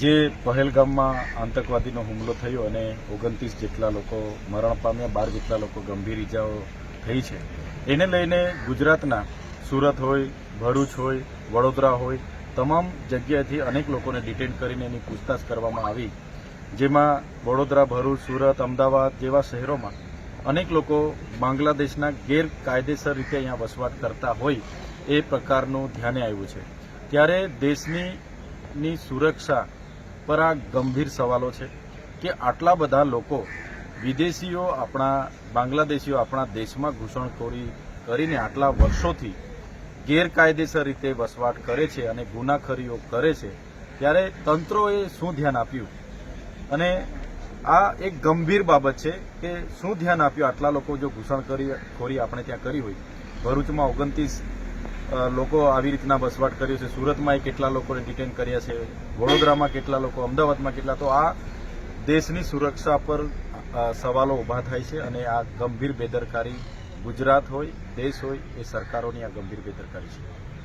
જે પહેલગામમાં આતંકવાદીનો હુમલો થયો અને ઓગણત્રીસ જેટલા લોકો મરણ પામ્યા, બાર જેટલા લોકો ગંભીર ઇજાઓ થઈ છે. એને લઈને ગુજરાતના સુરત હોય, ભરૂચ હોય, વડોદરા હોય, તમામ જગ્યાએથી અનેક લોકોને ડિટેન કરીને એની પૂછતાછ કરવામાં આવી, જેમાં વડોદરા, ભરૂચ, સુરત, અમદાવાદ જેવા શહેરોમાં અનેક લોકો બાંગ્લાદેશના ગેરકાયદેસર રીતે અહીંયા વસવાટ કરતા હોય એ પ્રકારનું ધ્યાને આવ્યું છે. ત્યારે દેશની સુરક્ષા પર આ ગંભીર સવાલો છે કે આટલા બધા લોકો વિદેશીઓ આપણા, બાંગ્લાદેશીઓ આપણા દેશમાં ઘૂસણખોરી કરીને આટલા વર્ષોથી ગેરકાયદેસર રીતે વસવાટ કરે છે અને ગુનાખરીઓ કરે છે, ત્યારે તંત્રોએ શું ધ્યાન આપ્યું? અને આ એક ગંભીર બાબત છે કે શું ધ્યાન આપ્યું આટલા લોકો જો ઘૂસણખોરી, ખોરી આપણે ત્યાં કરી હોય? ભરૂચમાં ઓગણત્રીસ લોકો આવી રીતના વસવાટ કર્યો છે? સુરતમાં કેટલા લોકોને ડિટેન કર્યા છે? વડોદરામાં કેટલા લોકો? અમદાવાદમાં કેટલા? તો આ દેશની સુરક્ષા પર સવાલો ઊભા થાય છે અને આ ગંભીર બેદરકારી ગુજરાત હોય, દેશ હોય, એ સરકારોની આ ગંભીર બેદરકારી છે.